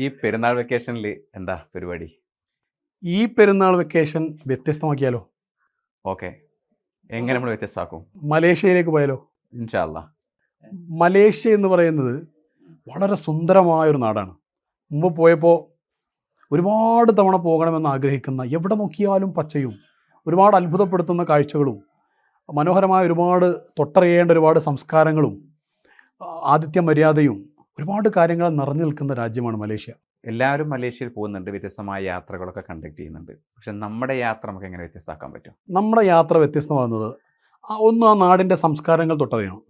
ഈ പെരുന്നാൾ വെക്കേഷനിൽ എന്താ പരിപാടി? ഈ പെരുന്നാൾ വെക്കേഷൻ വ്യത്യസ്തമാക്കിയാലോ? ഓക്കെ എങ്ങനെ നമ്മൾ വ്യത്യസ്തമാക്കും? മലേഷ്യയിലേക്ക് പോയാലോ? ഇൻഷാല്ല മലേഷ്യ എന്ന് പറയുന്നത് വളരെ സുന്ദരമായൊരു നാടാണ്. മുമ്പ് പോയപ്പോൾ ഒരുപാട് തവണ പോകണമെന്ന് ആഗ്രഹിക്കുന്ന എവിടെ നോക്കിയാലും പച്ചയും ഒരുപാട് അത്ഭുതപ്പെടുത്തുന്ന കാഴ്ചകളും മനോഹരമായ ഒരുപാട് തൊട്ടറിയേണ്ട ഒരുപാട് സംസ്കാരങ്ങളും ആദിത്യ ആതിഥ്യ മര്യാദയും ഒരുപാട് കാര്യങ്ങൾ നിറഞ്ഞു നിൽക്കുന്ന രാജ്യമാണ് മലേഷ്യ. എല്ലാവരും മലേഷ്യയിൽ പോകുന്നുണ്ട് വ്യത്യസ്തമായ യാത്രകളൊക്കെ കണ്ടക്ട് ചെയ്യുന്നുണ്ട്. പക്ഷെ നമ്മുടെ യാത്ര നമുക്ക് എങ്ങനെ വ്യത്യസ്തമാക്കാൻ പറ്റും? നമ്മുടെ യാത്ര വ്യത്യസ്തമാകുന്നത് ഒന്ന് ആ നാടിന്റെ സംസ്കാരങ്ങൾ തൊട്ടറിയണം.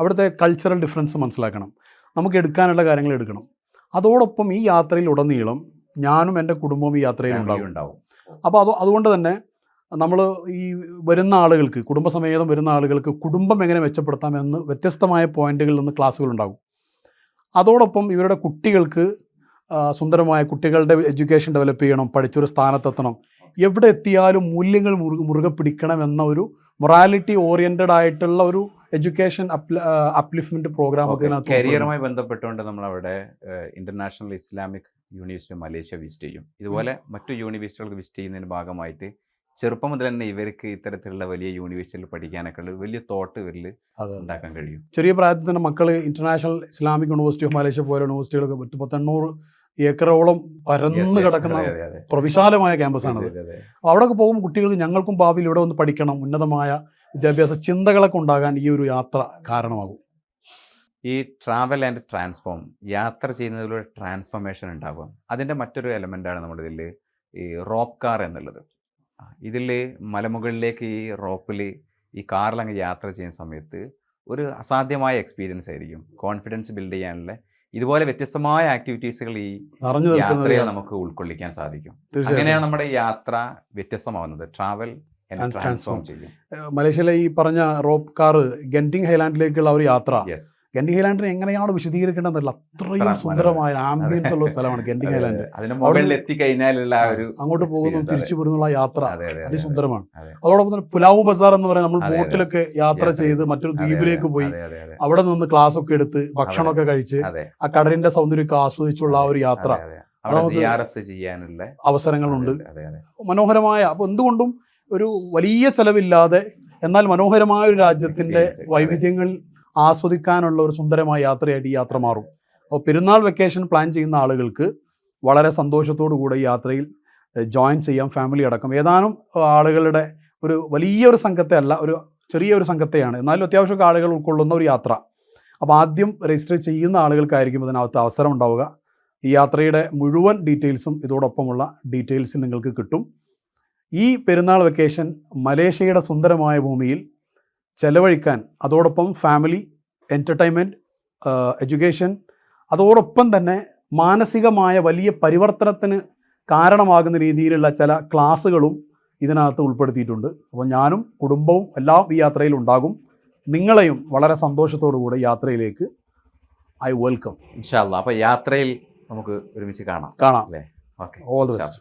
അവിടുത്തെ കൾച്ചറൽ ഡിഫറൻസ് മനസ്സിലാക്കണം. നമുക്ക് എടുക്കാനുള്ള കാര്യങ്ങൾ എടുക്കണം. അതോടൊപ്പം ഈ യാത്രയിൽ ഉടനീളം ഞാനും എന്റെ കുടുംബവും ഈ യാത്രയിൽ ഉണ്ടാവും. അപ്പോൾ അത് അതുകൊണ്ട് തന്നെ നമ്മൾ ഈ വരുന്ന ആളുകൾക്ക് കുടുംബസമേതം വരുന്ന ആളുകൾക്ക് കുടുംബം എങ്ങനെ മെച്ചപ്പെടുത്താമെന്ന് വ്യത്യസ്തമായ പോയിന്റുകളിൽ നിന്ന് ക്ലാസ്സുകൾ ഉണ്ടാകും അതോടൊപ്പം ഇവരുടെ കുട്ടികൾക്ക് സുന്ദരമായ കുട്ടികളുടെ എഡ്യൂക്കേഷൻ ഡെവലപ്പ് ചെയ്യണം പഠിച്ചൊരു സ്ഥാനത്തെത്തണം. എവിടെ എത്തിയാലും മൂല്യങ്ങൾ മുറുകെ മുറുകെ പിടിക്കണം എന്ന ഒരു മൊറാലിറ്റി ഓറിയന്റഡ് ആയിട്ടുള്ള ഒരു എഡ്യൂക്കേഷൻ അപ്ലിഫ്മെന്റ് പ്രോഗ്രാം ഒക്കെ കരിയറുമായി ബന്ധപ്പെട്ടുകൊണ്ട് നമ്മൾ അവിടെ International Islamic University Malaysia visit ചെയ്യും. ഇതുപോലെ മറ്റു യൂണിവേഴ്സിറ്റികൾക്ക് വിസിറ്റ് ചെയ്യുന്നതിന് ഭാഗമായിട്ട് ചെറുപ്പം മുതൽ തന്നെ ഇവർക്ക് ഇത്തരത്തിലുള്ള വലിയ യൂണിവേഴ്സിറ്റിയിൽ പഠിക്കാനൊക്കെ ഉള്ള വലിയ തോട്ട് ഇവരിൽ അതെ. ഉണ്ടാക്കാൻ കഴിയും ചെറിയ പ്രായത്തിൽ തന്നെ മക്കൾ International Islamic University of Malaysia പോലെ യൂണിവേഴ്സിറ്റികളൊക്കെ പത്ത് പത്തെണ്ണൂറ് ഏക്കറോളം പരന്നു കിടക്കുന്ന. പ്രവിശാലമായ ക്യാമ്പസാണ് അവിടെ അതെ, അതെ. അവിടെയൊക്കെ പോകുമ്പോൾ കുട്ടികൾക്ക് ഞങ്ങൾക്കും ഭാവിയിൽ ഇവിടെ ഒന്ന് പഠിക്കണം ഉന്നതമായ വിദ്യാഭ്യാസ ചിന്തകളൊക്കെ ഉണ്ടാകാൻ ഈ ഒരു യാത്ര കാരണമാകും ഈ ട്രാവൽ ആൻഡ് ട്രാൻസ്ഫോം യാത്ര ചെയ്യുന്നതിലൂടെ ട്രാൻസ്ഫോർമേഷൻ ഉണ്ടാകും അതിന്റെ മറ്റൊരു എലമെന്റാണ് നമ്മുടെ ഇതിൽ ഈ റോപ്പ് കാർ എന്നുള്ളത് ഇതിൽ മലമുകളിലേക്ക് ഈ റോപ്പിൽ ഈ കാറിൽ അങ്ങ് യാത്ര ചെയ്യുന്ന സമയത്ത് ഒരു അസാധ്യമായ എക്സ്പീരിയൻസ് ആയിരിക്കും. കോൺഫിഡൻസ് ബിൽഡ് ചെയ്യാനുള്ള ഇതുപോലെ വ്യത്യസ്തമായ ആക്ടിവിറ്റീസുകൾ ഈ യാത്രയെ യാത്രയിൽ നമുക്ക് ഉൾക്കൊള്ളിക്കാൻ സാധിക്കും. അങ്ങനെയാണ് നമ്മുടെ യാത്ര വ്യത്യസ്തമാവുന്നത്. ട്രാവൽ ട്രാൻസ്ഫോം ചെയ്യും. മലേഷ്യയിലെ ഈ പറഞ്ഞ റോപ്പ് കാർ ഗെൻഡിങ് ഹൈലാൻഡിലേക്കുള്ള ഒരു യാത്ര. യെസ് ഗെൻഡിങ് ഹൈലാൻഡിനെ എങ്ങനെയാണ് വിശദീകരിക്കേണ്ടതല്ല അത്രയും അത്ര സുന്ദരമായ ആംബിയൻസ് ഉള്ള സ്ഥലമാണ് കെൻഡി ഹൈലാൻഡ് എത്തിക്കഴിഞ്ഞാലുള്ള ഒരു അങ്ങോട്ട് പോകുന്നു തിരിച്ചു പോരുന്നുള്ള യാത്ര. അതെ, അതെ, അതെ, അതിസുന്ദരമാണ് അതോടൊപ്പം തന്നെ പുലാവ് ബസാർ എന്ന് പറയുന്നത് നമ്മൾ. ബോട്ടിലൊക്കെ യാത്ര ചെയ്ത് മറ്റൊരു ദ്വീപിലേക്ക് പോയി. അവിടെ നിന്ന് ക്ലാസ് ഒക്കെ എടുത്ത് ഭക്ഷണമൊക്കെ കഴിച്ച് ആ കടലിന്റെ സൗന്ദര്യമൊക്കെ ആസ്വദിച്ചുള്ള ആ ഒരു യാത്ര. ചെയ്യാനുള്ള അവസരങ്ങളുണ്ട്. മനോഹരമായ അപ്പൊ എന്തുകൊണ്ടും ഒരു വലിയ ചെലവില്ലാതെ എന്നാൽ മനോഹരമായ ഒരു രാജ്യത്തിന്റെ വൈവിധ്യങ്ങൾ ആസ്വദിക്കാനുള്ള ഒരു സുന്ദരമായ യാത്രയായിട്ട് ഈ യാത്ര മാറും. അപ്പോൾ പെരുന്നാൾ വെക്കേഷൻ പ്ലാൻ ചെയ്യുന്ന ആളുകൾക്ക് വളരെ സന്തോഷത്തോടു കൂടെ ഈ യാത്രയിൽ ജോയിൻ ചെയ്യാം ഫാമിലി അടക്കം. ഏതാനും ആളുകളുടെ ഒരു വലിയ ഒരു സംഘത്തെ അല്ല ഒരു ചെറിയ ഒരു സംഘത്തെയാണ്. എന്നാലും അത്യാവശ്യമൊക്കെ ആളുകൾ ഉൾക്കൊള്ളുന്ന ഒരു യാത്ര. അപ്പോൾ ആദ്യം രജിസ്റ്റർ ചെയ്യുന്ന ആളുകൾക്കായിരിക്കും ഇതിനകത്ത് അവസരം ഉണ്ടാവുക. ഈ യാത്രയുടെ മുഴുവൻ ഡീറ്റെയിൽസും ഇതോടൊപ്പമുള്ള ഡീറ്റെയിൽസ് നിങ്ങൾക്ക് കിട്ടും. ഈ പെരുന്നാൾ വെക്കേഷൻ മലേഷ്യയുടെ സുന്ദരമായ ഭൂമിയിൽ ചെലവഴിക്കാൻ അതോടൊപ്പം ഫാമിലി എന്റർടൈൻമെന്റ് എഡ്യൂക്കേഷൻ അതോടൊപ്പം തന്നെ മാനസികമായ വലിയ പരിവർത്തനത്തിന് കാരണമാകുന്ന രീതിയിലുള്ള ചില ക്ലാസ്സുകളും ഇതിനകത്ത് ഉൾപ്പെടുത്തിയിട്ടുണ്ട്. അപ്പോൾ ഞാനും കുടുംബവും എല്ലാം ഈ യാത്രയിൽ ഉണ്ടാകും. നിങ്ങളെയും വളരെ സന്തോഷത്തോടു കൂടെ യാത്രയിലേക്ക് ഐ വെൽക്കം ഇൻഷാല്ല അപ്പൊ യാത്രയിൽ നമുക്ക് ഒരുമിച്ച് കാണാം. കാണാം. അല്ലേ? ഓക്കെ. All the best